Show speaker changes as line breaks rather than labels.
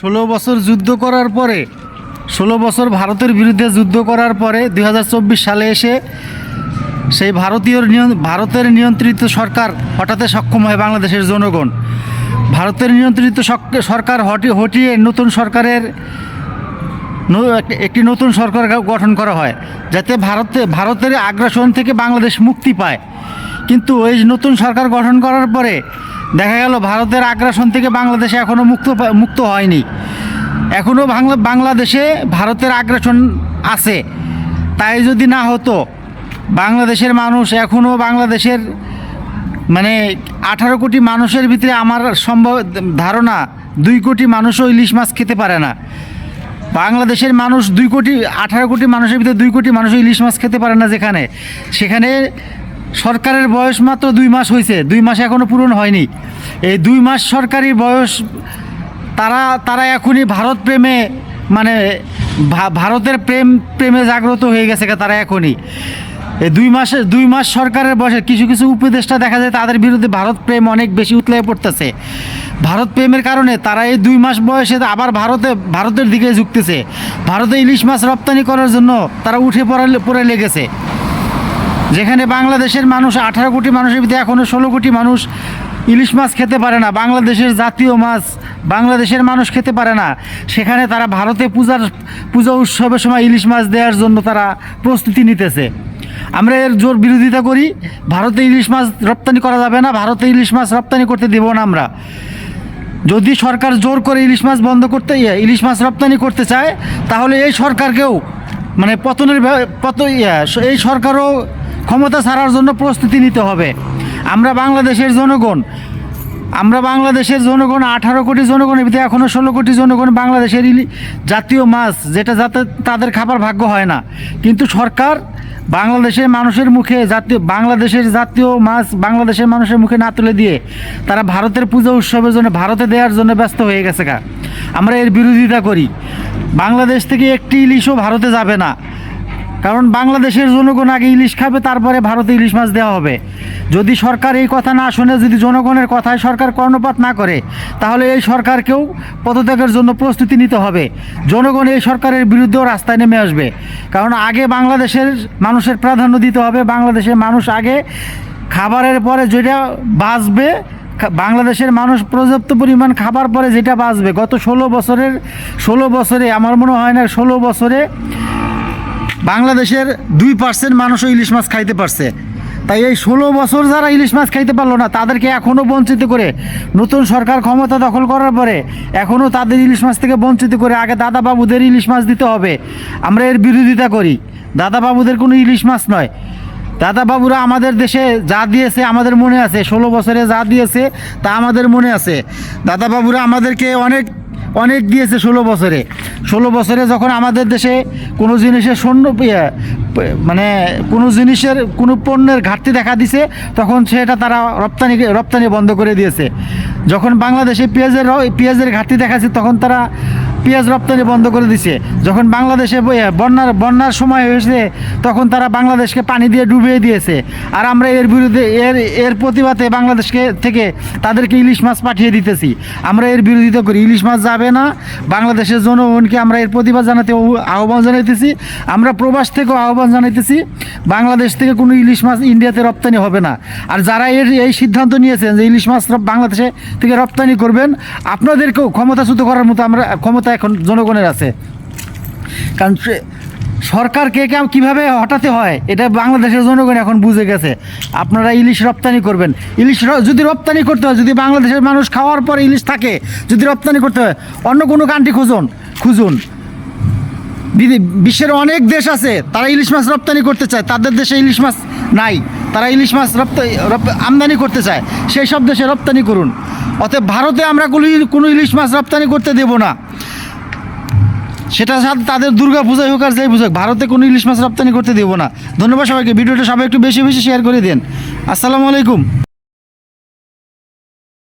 ষোলো বছর যুদ্ধ করার পরে, ষোলো বছর ভারতের বিরুদ্ধে যুদ্ধ করার পরে দু হাজার চব্বিশ সালে এসে সেই ভারতীয় ভারতের নিয়ন্ত্রিত সরকার হঠাতে সক্ষম হয় বাংলাদেশের জনগণ। ভারতের নিয়ন্ত্রিত সরকার হটি হটিয়ে নতুন সরকারের একটি নতুন সরকার গঠন করা হয়, যাতে ভারতে ভারতের আগ্রাসন থেকে বাংলাদেশ মুক্তি পায়। কিন্তু এই নতুন সরকার গঠন করার পরে দেখা গেল ভারতের আগ্রাসন থেকে বাংলাদেশে এখনও মুক্ত মুক্ত হয়নি। এখনও বাংলা, বাংলাদেশে ভারতের আগ্রাসন আছে। তাই যদি না হতো, বাংলাদেশের মানুষ এখনও বাংলাদেশের মানে আঠারো কোটি মানুষের ভিতরে আমার সম্ভব ধারণা, দুই কোটি মানুষও ইলিশ মাছ খেতে পারে না। বাংলাদেশের মানুষ দুই কোটি, আঠারো কোটি মানুষের ভিতরে দুই কোটি মানুষ ইলিশ মাছ খেতে পারে না যেখানে। সেখানে সরকারের বয়স মাত্র দুই মাস হয়েছে, দুই মাস এখনও পূরণ হয়নি। এই দুই মাস সরকারি বয়স, তারা তারা এখনই ভারত প্রেমে মানে ভারতের প্রেম, প্রেমে জাগ্রত হয়ে গেছে তারা এখনই। এই দুই মাসে, দুই মাস সরকারের বয়সে কিছু কিছু উপদেষ্টা দেখা যায় তাদের বিরুদ্ধে ভারত প্রেম অনেক বেশি উতলে পড়তেছে। ভারত প্রেমের কারণে তারা এই দুই মাস বয়সে আবার ভারতে, ভারতের দিকে ঝুঁকতেছে। ভারতে ইলিশ মাছ রপ্তানি করার জন্য তারা উঠে পড়ে পড়ে লেগেছে। যেখানে বাংলাদেশের মানুষ আঠারো কোটি মানুষের ভিতরে এখনও ষোলো কোটি মানুষ ইলিশ মাছ খেতে পারে না, বাংলাদেশের জাতীয় মাছ বাংলাদেশের মানুষ খেতে পারে না। সেখানে তারা ভারতে পূজার, পূজা উৎসবের সময় ইলিশ মাছ দেওয়ার জন্য তারা প্রস্তুতি নিতেছে। আমরা এর জোর বিরোধিতা করি, ভারতে ইলিশ মাছ রপ্তানি করা যাবে না, ভারতে ইলিশ মাছ রপ্তানি করতে দেব না আমরা। যদি সরকার জোর করে ইলিশ মাছ বন্ধ করতে, ইলিশ মাছ রপ্তানি করতে চায়, তাহলে এই সরকারকেও মানে পতনের পত এই সরকারও ক্ষমতা ছাড়ার জন্য প্রস্তুতি নিতে হবে। আমরা বাংলাদেশের জনগণ, আমরা বাংলাদেশের জনগণ, আঠারো কোটি জনগণের ভিতরে এখনও ষোলো কোটি জনগণ বাংলাদেশের জাতীয় মাছ, যেটা যাতে তাদের খাবার ভাগ্য হয় না। কিন্তু সরকার বাংলাদেশের মানুষের মুখে জাতীয়, বাংলাদেশের জাতীয় মাছ বাংলাদেশের মানুষের মুখে না তুলে দিয়ে তারা ভারতের পূজা উৎসবের জন্য ভারতে দেওয়ার জন্য ব্যস্ত হয়ে গেছে গা। আমরা এর বিরোধিতা করি। বাংলাদেশ থেকে একটি ইলিশও ভারতে যাবে না। কারণ বাংলাদেশের জনগণ আগে ইলিশ খাবে, তারপরে ভারতে ইলিশ মাছ দেওয়া হবে। যদি সরকার এই কথা না শুনে, যদি জনগণের কথায় সরকার কর্ণপাত না করে, তাহলে এই সরকারকেও পদত্যাগের জন্য প্রস্তুতি নিতে হবে। জনগণ এই সরকারের বিরুদ্ধেও রাস্তায় নেমে আসবে। কারণ আগে বাংলাদেশের মানুষের প্রাধান্য দিতে হবে, বাংলাদেশের মানুষ আগে খাবারের পরে যেটা বাঁচবে বাংলাদেশের মানুষ পর্যাপ্ত পরিমাণ খাবার পরে যেটা বাঁচবে। গত ষোলো বছরের, ষোলো বছরে, আমার মনে হয় না, ষোলো বছরে বাংলাদেশের দুই পার্সেন্ট মানুষও ইলিশ মাছ খাইতে পারছে। তাই এই ষোলো বছর যারা ইলিশ মাছ খাইতে পারল না, তাদেরকে এখনও বঞ্চিত করে নতুন সরকার ক্ষমতা দখল করার পরে এখনও তাদের ইলিশ মাছ থেকে বঞ্চিত করে আগে দাদা বাবুদের ইলিশ মাছ দিতে হবে। আমরা এর বিরোধিতা করি। দাদা বাবুদের কোনো ইলিশ মাছ নয়। দাদা বাবুরা আমাদের দেশে যা দিয়েছে আমাদের মনে আছে। ষোলো বছরে যা দিয়েছে তা আমাদের মনে আছে। দাদা বাবুরা আমাদেরকে অনেক অনেক দিয়েছে ষোলো বছরে। ষোলো বছরে যখন আমাদের দেশে কোনো জিনিসের সৈন্য ইয়ে, মানে কোনো জিনিসের কোনো পণ্যের ঘাটতি দেখা দিছে তখন সেটা তারা রপ্তানি রপ্তানি বন্ধ করে দিয়েছে। যখন বাংলাদেশে পেঁয়াজের পেঁয়াজের ঘাটতি দেখাচ্ছে তখন তারা পেঁয়াজ রপ্তানি বন্ধ করে দিছে। যখন বাংলাদেশে বন্যার বন্যার সময় হয়েছে, তখন তারা বাংলাদেশকে পানি দিয়ে ডুবিয়ে দিয়েছে। আর আমরা এর বিরুদ্ধে, এর এর প্রতিবাদে বাংলাদেশকে থেকে তাদেরকে ইলিশ মাছ পাঠিয়ে দিতেছি। আমরা এর বিরোধিতা করি। ইলিশ মাছ যাবে না। বাংলাদেশের জনগণকে আমরা এর প্রতিবাদ জানাতে আহ্বান জানাইতেছি। আমরা প্রবাস থেকেও আহ্বান জানাইতেছি, বাংলাদেশ থেকে কোনো ইলিশ মাছ ইন্ডিয়াতে রপ্তানি হবে না। আর যারা এর, এই সিদ্ধান্ত নিয়েছেন যে ইলিশ মাছ বাংলাদেশে থেকে রপ্তানি করবেন, আপনাদেরকেও ক্ষমতাচ্যুত করার মতো আমরা, ক্ষমতা এখন জনগণের আছে। কারণ সরকারকে কীভাবে হটাতে হয়, এটা বাংলাদেশের জনগণ এখন বুঝে গেছে। আপনারা ইলিশ রপ্তানি করবেন। ইলিশ যদি রপ্তানি করতে হয়, যদি বাংলাদেশের মানুষ খাওয়ার পরে ইলিশ থাকে, যদি রপ্তানি করতে হয়, অন্য কোনো কান্ট্রি খুঁজুন খুঁজুন। বিশ্বের অনেক দেশ আছে, তারা ইলিশ মাছ রপ্তানি করতে চায়। তাদের দেশে ইলিশ মাছ নাই। তারা ইলিশ মাছ রপ্তানি আমদানি করতে চায়। সেই সব দেশে রপ্তানি করুন। অতএব ভারতে আমরা কোনো ইলিশ মাছ রপ্তানি করতে দেব না। সেটা সাথে তাদের দুর্গা পূজায় হোক আর যাই বুঝুক, ভারতে কোনো ইলিশ মাছ রপ্তানি করতে দেবো না। ধন্যবাদ সবাইকে, ভিডিওটা সবাই একটু বেশি বেশি শেয়ার করে দেন। আসসালামু আলাইকুম।